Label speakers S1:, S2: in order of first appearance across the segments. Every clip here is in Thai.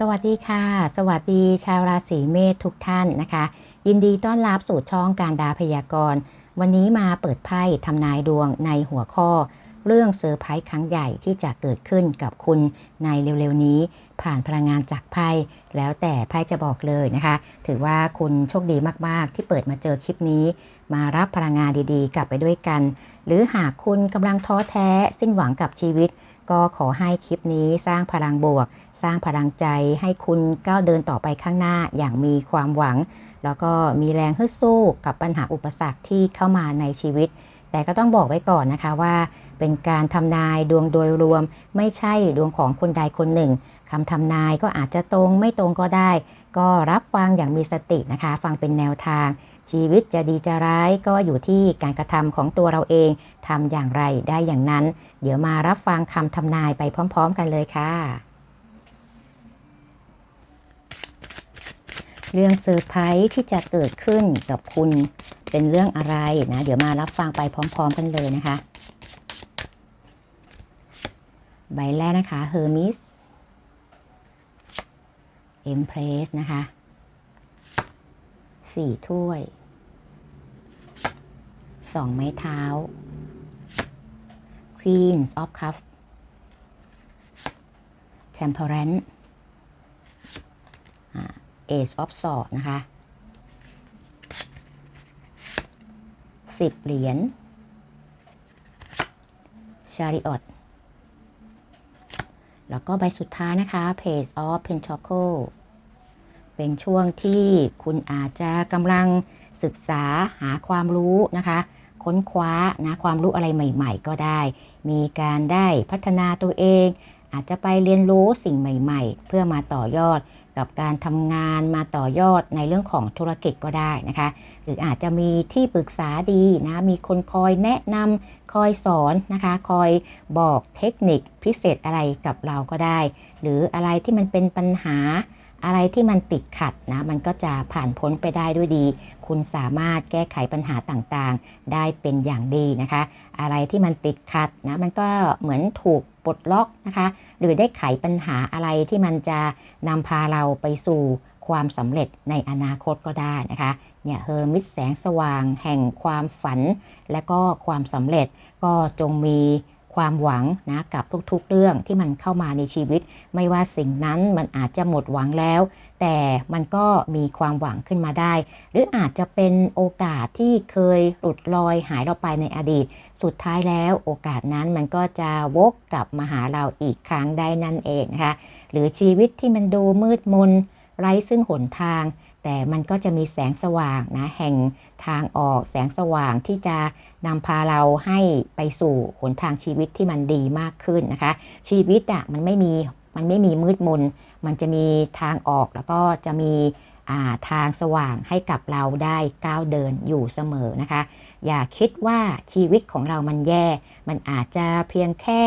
S1: สวัสดีค่ะ สวัสดีชาวราศีเมษทุกท่านนะคะ ยินดีต้อนรับสู่ช่องการดาพยากรณ์ วันนี้มาเปิดไพ่ทำนายดวงในหัวข้อ เรื่องเซอร์ไพรส์ครั้งใหญ่ที่จะเกิดขึ้นกับคุณในเร็วๆนี้ ผ่านพลังงานจากไพ่แล้วแต่ไพ่จะบอกเลยนะคะ ถือว่าคุณโชคดีมากๆ ที่เปิดมาเจอคลิปนี้ มารับพลังงานดีๆ กลับไปด้วยกัน หรือหากคุณกำลังท้อแท้สิ้นหวังกับชีวิต ก็ขอให้คลิปนี้สร้างพลังบวก สร้างพลังใจให้คุณก้าวเดินต่อไปข้างหน้าอย่างมีความหวัง แล้วก็มีแรงฮึดสู้กับปัญหาอุปสรรคที่เข้ามาในชีวิต แต่ก็ต้องบอกไว้ก่อนนะคะว่า เป็นการทำนายดวงโดยรวม ไม่ใช่ดวงของคนใดคนหนึ่งคำทำนายก็อาจจะตรงไม่ตรงก็ได้ ก็รับฟังอย่างมีสตินะคะ ฟังเป็นแนวทาง ชีวิตจะดีจะร้ายก็อยู่ที่การกระทำของตัวเราเองทำอย่างไรได้อย่างนั้น เดี๋ยวมารับฟังคำทำนายไปพร้อม ๆ กันเลยค่ะ เรื่องเซอร์ไพรส์ที่จะเกิดขึ้นกับคุณเป็นเรื่องอะไรนะ เดี๋ยวมารับฟังไปพร้อม ๆ กันเลยนะคะ ใบแรกนะคะ Hermes Empress นะคะ สี่ถ้วยสองไม้เท้า Queens of Cup Temperance Ace of Swords นะคะสิบเหรียญ Chariot แล้วก็ใบสุดท้ายนะคะ Page of Pentacle เป็นช่วงที่คุณอาจจะกำลังศึกษาหาความรู้นะคะ ค้นคว้านะความรู้อะไรใหม่ ๆ ก็ได้ มีการได้พัฒนาตัวเอง อาจจะไปเรียนรู้สิ่งใหม่ ๆ เพื่อมาต่อยอดกับการทำงานมาต่อยอดในเรื่องของธุรกิจก็ได้นะคะ หรืออาจจะมีที่ปรึกษาดีนะ มีคนคอยแนะนำคอยสอนนะคะ คอยบอกเทคนิคพิเศษอะไรกับเราก็ได้ หรืออะไรที่มันเป็นปัญหา อะไรที่มันติดขัดนะมันก็จะผ่านพ้นไปได้ด้วยดี คุณสามารถแก้ไขปัญหาต่างๆ ได้เป็นอย่างดีนะคะ อะไรที่มันติดขัดนะมันก็เหมือนถูกปลดล็อกนะคะ หรือได้ไขปัญหาอะไรที่มันจะนำพาเราไปสู่ความสำเร็จในอนาคตก็ได้นะคะเนี่ยเฮอร์มิตแสงสว่างแห่งความฝัน และก็ความสำเร็จก็จงมี ความหวังนะกับทุกๆ เรื่องที่มันเข้ามาในชีวิต ไม่ว่าสิ่งนั้นมันอาจจะหมดหวังแล้ว แต่มันก็มีความหวังขึ้นมาได้ หรืออาจจะเป็นโอกาสที่เคยหลุดลอยหายเราไปในอดีต สุดท้ายแล้วโอกาสนั้นมันก็จะวกกลับมาหาเราอีกครั้งได้นั่นเองนะคะหรือชีวิตที่มันดูมืดมนไร้ซึ่งหนทาง แต่มันก็จะมีแสงสว่างนะแห่งทางออกแสงสว่างที่จะ นำพาเราให้ไปสู่หนทางชีวิตที่มันดีมากขึ้นนะคะ ชีวิตอะ่ะมันไม่มีมันไม่มีมืดมน มันจะมีทางออกแล้วก็จะมีทางสว่างให้กับเราได้ก้าวเดินอยู่เสมอนะคะ อย่าคิดว่าชีวิตของเรามันแย่ มันอาจจะเพียงแค่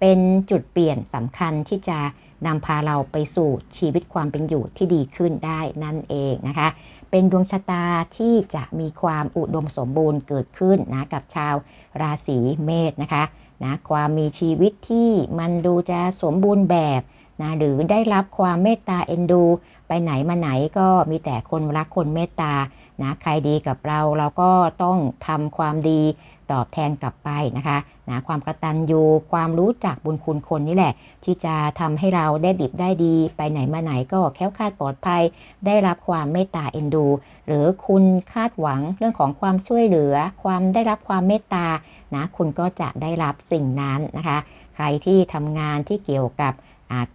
S1: เป็นจุดเปลี่ยนสำคัญที่จะนำพาเราไปสู่ชีวิตความเป็นอยู่ที่ดีขึ้นได้นั่นเองนะคะ เป็นดวงชะตาที่จะมีความอุดมสมบูรณ์เกิดขึ้นนะกับชาวราศีเมษนะคะนะความมีชีวิตที่มันดูจะสมบูรณ์แบบนะหรือได้รับความเมตตาเอ็นดู ไปไหนมาไหนก็มีแต่คนรักคนเมตตานะใครดีกับเราเราก็ต้องทำความดี ตอบแทนกลับไปนะคะนะความกระตัญญูความรู้จักบุญคุณคนนี่แหละ ที่จะทำให้เราได้ดิบได้ดี ไปไหนมาไหนก็แค้วคาดปลอดภัย ได้รับความเมตตาเอ็นดู หรือคุณคาดหวังเรื่องของความช่วยเหลือ ความได้รับความเมตตานะคุณก็จะได้รับสิ่งนั้นนะคะ ใครที่ทำงานที่เกี่ยวกับ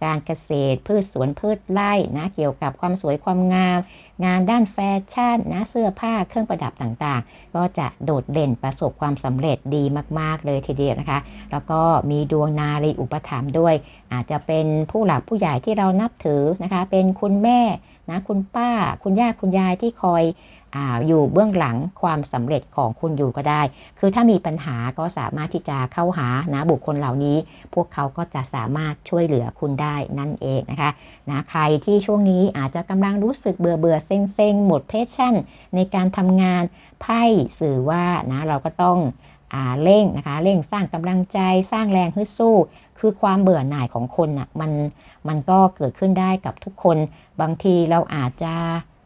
S1: การเกษตร พืชสวนพืชไร่นะเกี่ยวกับความสวยความงาม งานด้านแฟชั่นนะเสื้อผ้าเครื่องประดับต่างๆ ก็จะโดดเด่นประสบความสำเร็จดีมาก ๆ เลยทีเดียวนะคะ แล้วก็มีดวงนารีอุปถัมภ์ด้วย อาจจะเป็นผู้หลักผู้ใหญ่ที่เรานับถือนะคะ เป็นคุณแม่นะคุณป้า คุณย่าคุณยายที่คอย ออยู่เบื้องหลังความสำเร็จของคุณอยู่ก็ได้ คือถ้ามีปัญหาก็สามารถที่จะเข้าหานะบุคคลเหล่านี้ พวกเขาก็จะสามารถช่วยเหลือคุณได้นั่นเองนะคะนะใครที่ช่วงนี้อาจจะกำลังรู้สึกเบื่อเบื่อเซ็งเซ็งหมดเพชชั่น ในการทำงานไพ่สื่อว่านะเราก็ต้องอเร่งนะคะเร่งสร้างกำลังใจสร้างแรงฮึดสู้ คือความเบื่อหน่ายของคนน่ะมันมันก็เกิดขึ้นได้กับทุกคน บางทีเราอาจจะ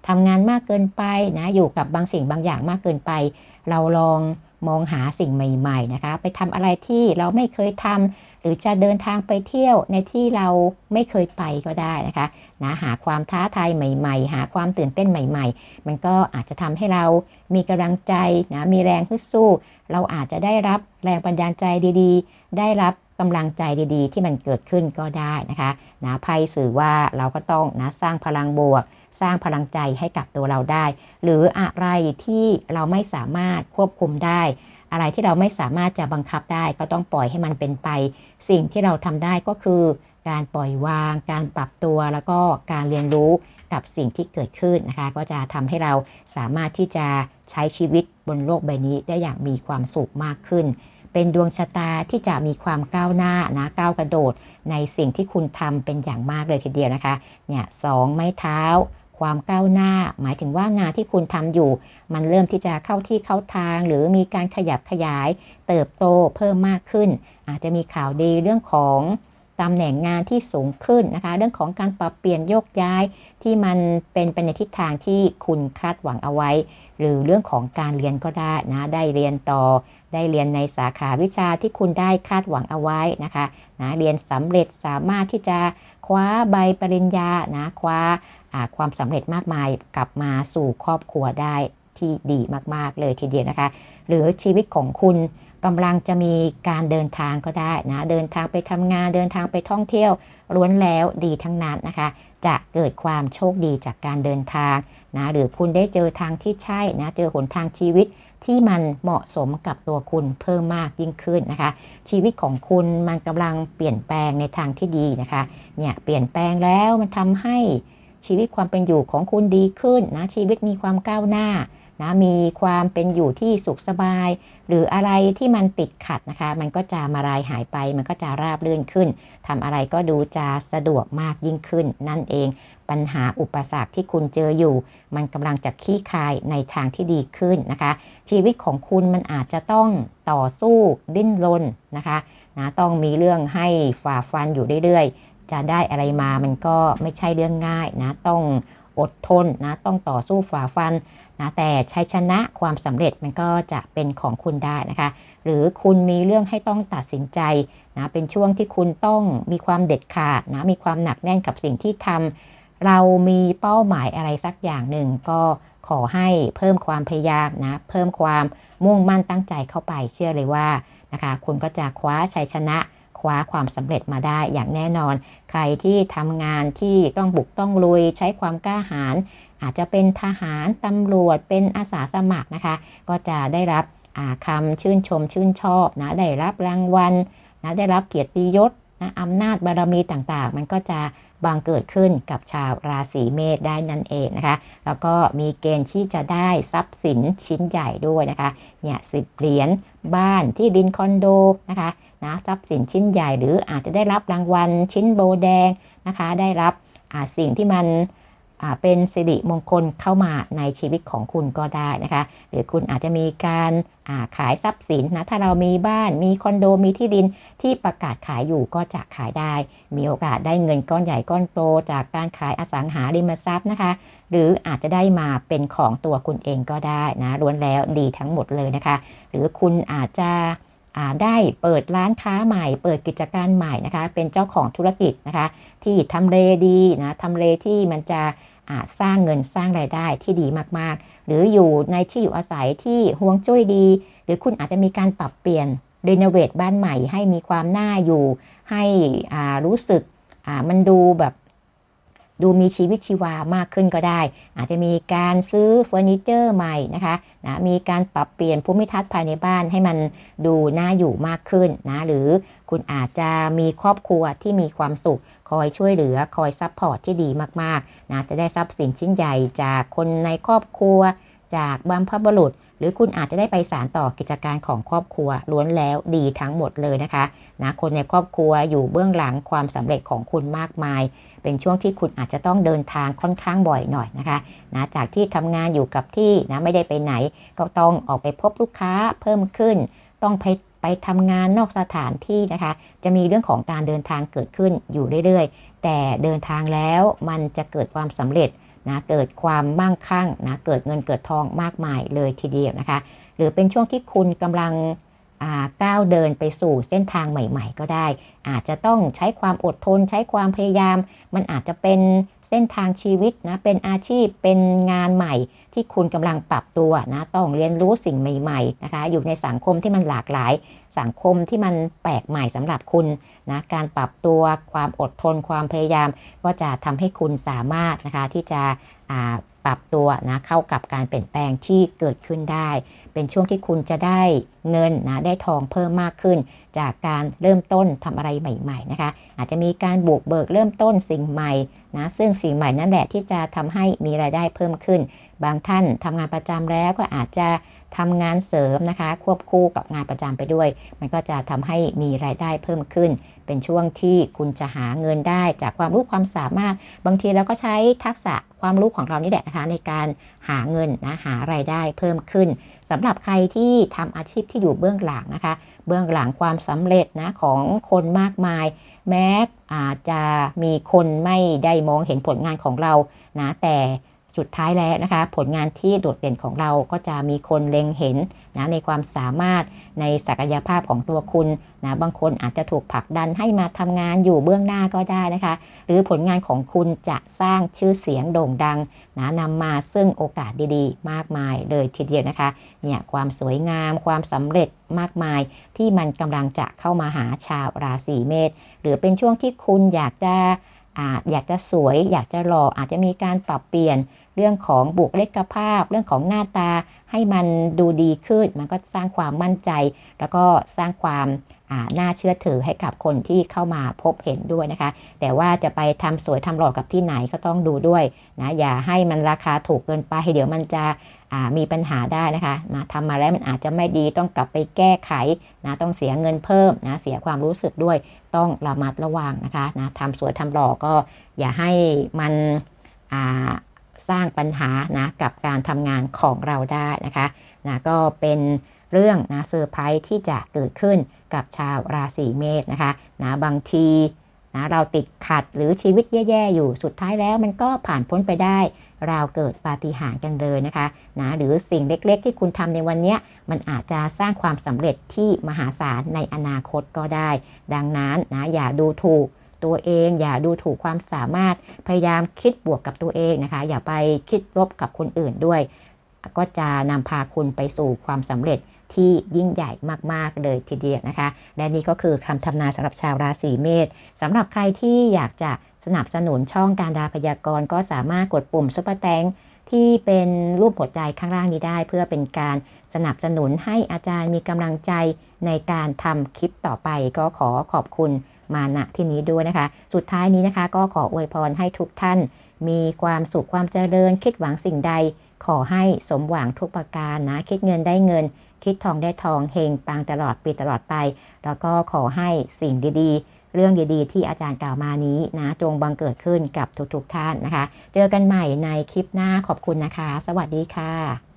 S1: ทำงานมากเกินไปนะอยู่กับบางสิ่งบางอย่างมากเกินไป เราลองมองหาสิ่งใหม่ๆนะคะไปทำอะไรที่เราไม่เคยทำหรือจะเดินทางไปเที่ยวในที่เราไม่เคยไปก็ได้นะคะนะหาความท้าทายใหม่ ๆ หาความตื่นเต้นใหม่ ๆ มันก็อาจจะทำให้เรามีกำลังใจนะมีแรงฮึดสู้ เราอาจจะได้รับแรงบันดาลใจดีๆ ได้รับกำลังใจดีๆ ที่มันเกิดขึ้นก็ได้นะคะนะไพ่สื่อว่าเราก็ต้องนะสร้างพลังบวก สร้างพลังใจให้กับตัวเราได้ หรืออะไรที่เราไม่สามารถควบคุมได้ อะไรที่เราไม่สามารถจะบังคับได้ ก็ต้องปล่อยให้มันเป็นไป สิ่งที่เราทำได้ก็คือ การปล่อยวาง การปรับตัวแล้วก็การเรียนรู้กับสิ่งที่เกิดขึ้นนะคะ ก็จะทำให้เราสามารถที่จะใช้ชีวิตบนโลกใบนี้ได้อย่างมีความสุขมากขึ้น เป็นดวงชะตาที่จะมีความก้าวหน้านะก้าวกระโดด ในสิ่งที่คุณทำเป็นอย่างมากเลยทีเดียวนะคะเนี่ยสองไม้เท้า ความก้าวหน้า หมายถึงว่างานที่คุณทำอยู่ มันเริ่มที่จะเข้าที่เข้าทาง หรือมีการขยับขยาย เติบโตเพิ่มมากขึ้น อาจจะมีข่าวดีเรื่องของตำแหน่งงานที่สูงขึ้นนะคะ เรื่องของการปรับเปลี่ยนโยกย้ายที่มันเป็นไปในทิศทางที่คุณคาดหวังเอาไว้ หรือเรื่องของการเรียนก็ได้นะได้เรียนต่อ ได้เรียนในสาขาวิชาที่คุณได้คาดหวังเอาไว้นะคะนะเรียนสำเร็จสามารถที่จะคว้าใบปริญญานะคว้า ความสำเร็จมากมายกลับมาสู่ครอบครัวได้ที่ดีมาก ๆ เลยทีเดียวนะคะ หรือชีวิตของคุณกำลังจะมีการเดินทางก็ได้นะ เดินทางไปทำงานเดินทางไปท่องเที่ยวล้วนแล้วดีทั้งนั้นนะคะ จะเกิดความโชคดีจากการเดินทางนะหรือคุณได้เจอทางที่ใช่นะ เจอหนทางชีวิตที่มันเหมาะสมกับตัวคุณเพิ่มมากยิ่งขึ้นนะคะ ชีวิตของคุณมันกำลังเปลี่ยนแปลงในทางที่ดีนะคะเนี่ยเปลี่ยนแปลงแล้วมันทำให้ ชีวิตความเป็นอยู่ของคุณดีขึ้นนะชีวิตมีความก้าวหน้านะมีความเป็นอยู่ที่สุขสบาย หรืออะไรที่มันติดขัดนะคะ มันก็จะมาลายหายไป มันก็จะราบเรื่นขึ้นทำอะไรก็ดูจะสะดวกมากยิ่งขึ้น นั่นเอง ปัญหาอุปสรรคที่คุณเจออยู่ มันกำลังจะคลี่คลายในทางที่ดีขึ้นนะคะ ชีวิตของคุณมันอาจจะต้องต่อสู้ดิ้นรนนะคะนะต้องมีเรื่องให้ฝ่าฟันอยู่เรื่อยๆ จะได้อะไรมามันก็ไม่ใช่เรื่องง่ายนะ ต้องอดทนนะ ต้องต่อสู้ฝ่าฟันนะ แต่ชัยชนะความสำเร็จมันก็จะเป็นของคุณได้นะคะ หรือคุณมีเรื่องให้ต้องตัดสินใจนะ เป็นช่วงที่คุณต้องมีความเด็ดขาดนะ มีความหนักแน่นกับสิ่งที่ทำเรามีเป้าหมายอะไรสักอย่างหนึ่งก็ขอให้เพิ่มความพยายามนะ เพิ่มความมุ่งมั่นตั้งใจเข้าไป เชื่อเลยว่านะคะ คุณก็จะคว้าชัยชนะ คว้าความสำเร็จมาได้อย่างแน่นอน ใครที่ทำงานที่ต้องบุกต้องลุยใช้ความกล้าหาญอาจจะเป็นทหารตำรวจเป็นอาสาสมัครนะคะ ก็จะได้รับคำชื่นชมชื่นชอบนะได้รับรางวัลนะได้รับเกียรติยศนะอำนาจบารมีต่างๆ มันก็จะบังเกิดขึ้นกับชาวราศีเมษได้นั่นเองนะคะ แล้วก็มีเกณฑ์ที่จะได้ทรัพย์สินชิ้นใหญ่ด้วยนะคะเนี่ยสิบเหรียญบ้านที่ดินคอนโดนะคะ นะทรัพย์สินชิ้นใหญ่ หรืออาจจะได้รับรางวัลชิ้นโบแดงนะคะ ได้รับสิ่งที่มันเป็นสิริมงคลเข้ามาในชีวิตของคุณก็ได้นะคะ หรือคุณอาจจะมีการขายทรัพย์สินนะ ถ้าเรามีบ้าน มีคอนโด มีที่ดินที่ประกาศขายอยู่ก็จะขายได้ มีโอกาสได้เงินก้อนใหญ่ก้อนโตจากการขายอสังหาริมทรัพย์นะคะ หรืออาจจะได้มาเป็นของตัวคุณเองก็ได้นะ ล้วนแล้วดีทั้งหมดเลยนะคะ หรือคุณอาจจะ ได้เปิดร้านค้าใหม่ เปิดกิจการใหม่นะคะ เป็นเจ้าของธุรกิจนะคะ ที่ทำเลดีนะทำเลที่มันจะสร้างเงินสร้างรายได้ที่ดีมากๆ หรืออยู่ในที่อยู่อาศัยที่ห่วงจุ้ยดี หรือคุณอาจจะมีการปรับเปลี่ยนรีโนเวทบ้านใหม่ให้มีความน่าอยู่ ให้รู้สึกมันดูแบบ ดูมีชีวิตชีวามากขึ้นก็ได้ อาจจะมีการซื้อเฟอร์นิเจอร์ใหม่นะคะนะมีการปรับเปลี่ยนภูมิทัศน์ภายในบ้านให้มันดูน่าอยู่มากขึ้นนะหรือคุณอาจจะมีครอบครัวที่มีความสุข คอยช่วยเหลือคอยซัพพอร์ตที่ดีมากๆนะจะได้ทรัพย์สินชิ้นใหญ่จากคนในครอบครัว จากบรรพบุรุษ รือคุณอาจจะได้ไปสารต่อกิจการของครอบครัวล้วนแล้วดีทั้งหมดเลยนะคะนะคนในครอบครัวอยู่เบื้องหลังความสำเร็จของคุณมากมาย เป็นช่วงที่คุณอาจจะต้องเดินทางค่อนข้างบ่อยหน่อยนะคะนะจากที่ทำงานอยู่กับที่นะไม่ได้ไปไหน ก็ต้องออกไปพบลูกค้าเพิ่มขึ้น ต้องไปไปทำงานนอกสถานที่นะคะ จะมีเรื่องของการเดินทางเกิดขึ้นอยู่เรื่อยๆ แต่เดินทางแล้วมันจะเกิดความสำเร็จ นะเกิดความมั่งคั่งนะเกิดเงินเกิดทองมากมายเลยทีเดียวนะคะ หรือเป็นช่วงที่คุณกำลังก้าวเดินไปสู่เส้นทางใหม่ ๆ ก็ได้ อาจจะต้องใช้ความอดทน ใช้ความพยายาม มันอาจจะเป็นเส้นทางชีวิตนะเป็นอาชีพเป็นงานใหม่ ที่คุณกำลังปรับตัวนะต้องเรียนรู้สิ่งใหม่ ๆ นะคะ อยู่ในสังคมที่มันหลากหลาย สังคมที่มันแปลกใหม่สำหรับคุณ นะการปรับตัวความอดทนความพยายาม ก็จะทำให้คุณสามารถนะคะที่จะปรับตัวนะเข้ากับการเปลี่ยนแปลงที่เกิดขึ้นได้ เป็นช่วงที่คุณจะได้เงินนะได้ทองเพิ่มมากขึ้น จากการเริ่มต้นทำอะไรใหม่ ๆนะคะ อาจจะมีการบวกเบิกเริ่มต้นสิ่งใหม่นะซึ่งสิ่งใหม่นั่นแหละที่จะทำให้มีรายได้เพิ่มขึ้น บางท่านทำงานประจำแล้วก็อาจจะ ทำงานเสริมนะคะ ควบคู่กับงานประจำไปด้วย มันก็จะทำให้มีรายได้เพิ่มขึ้น เป็นช่วงที่คุณจะหาเงินได้จากความรู้ความสามารถ บางทีเราก็ใช้ทักษะความรู้ของเรานี่แหละนะคะในการหาเงินนะหารายได้เพิ่มขึ้นสำหรับใครที่ทำอาชีพที่อยู่เบื้องหลังนะคะ เบื้องหลังความสำเร็จนะของคนมากมาย แม้อาจจะมีคนไม่ได้มองเห็นผลงานของเรานะแต่ สุดท้ายแล้วนะคะ ผลงานที่โดดเด่นของเราก็จะมีคนเล็งเห็นนะในความสามารถในศักยภาพของตัวคุณนะบางคนอาจจะถูกผลักดันให้มาทำงานอยู่เบื้องหน้าก็ได้นะคะ หรือผลงานของคุณจะสร้างชื่อเสียงโด่งดังนะนำมาซึ่งโอกาสดีๆ มากมายเลยทีเดียวนะคะเนี่ยความสวยงามความสำเร็จมากมาย ที่มันกำลังจะเข้ามาหาชาวราศีเมษหรือเป็นช่วงที่คุณอยากจะอยากจะสวย อยากจะหล่ออาจจะมีการปรับเปลี่ยน เรื่องของบุคลิกภาพ เรื่องของหน้าตาให้มันดูดีขึ้น มันก็สร้างความมั่นใจ แล้วก็สร้างความน่าเชื่อถือให้กับคนที่เข้ามาพบเห็นด้วยนะคะ แต่ว่าจะไปทำสวยทำหล่อกับที่ไหนก็ต้องดูด้วยนะอย่าให้มันราคาถูกเกินไปเดี๋ยวมันจะมีปัญหาได้นะคะมาทำมาแล้วมันอาจจะไม่ดีต้องกลับไปแก้ไขนะต้องเสียเงินเพิ่มนะเสียความรู้สึกด้วยต้องระมัดระวังนะคะนะทำสวยทำหล่อก็อย่าให้มัน สร้างปัญหานะกับการทำงานของเราได้นะคะนะก็เป็นเรื่องนะเซอร์ไพรส์ที่จะเกิดขึ้นกับชาวราศีเมษนะคะนะบางทีนะเราติดขัดหรือชีวิตแย่ๆอยู่สุดท้ายแล้วมันก็ผ่านพ้นไปได้ เราเกิดปาฏิหาริย์กันเลยนะคะนะหรือสิ่งเล็กๆ ที่คุณทำในวันนี้มันอาจจะสร้างความสำเร็จที่มหาศาลในอนาคตก็ได้ ดังนั้นนะอย่าดูถูก ตัวเอง อย่าดูถูกความสามารถพยายามคิดบวกกับตัวเองนะคะ อย่าไปคิดลบกับคนอื่นด้วย ก็จะนำพาคุณไปสู่ความสำเร็จที่ยิ่งใหญ่มาก ๆ เลยทีเดียวนะคะ และนี่ก็คือคำทำนายสำหรับชาวราศีเมษสำหรับใครที่อยากจะสนับสนุนช่องการดาพยากรณ์ก็สามารถกดปุ่มซุปเปอร์แตงที่เป็นรูปหัวใจข้างล่างนี้ได้ เพื่อเป็นการสนับสนุนให้อาจารย์มีกำลังใจในการทำคลิปต่อไปก็ขอขอบคุณ มาณที่นี้ด้วยนะคะ สุดท้ายนี้นะคะก็ขออวยพรให้ทุกท่าน มีความสุขความเจริญ คิดหวังสิ่งใด ขอให้สมหวังทุกประการนะ คิดเงินได้เงิน คิดทองได้ทองเฮงปังตลอดปีตลอดไป แล้วก็ขอให้สิ่งดีๆ เรื่องดีๆ ที่อาจารย์กล่าวมานี้นะจงบังเกิดขึ้นกับทุกๆท่านนะคะ เจอกันใหม่ในคลิปหน้าขอบคุณนะคะ สวัสดีค่ะ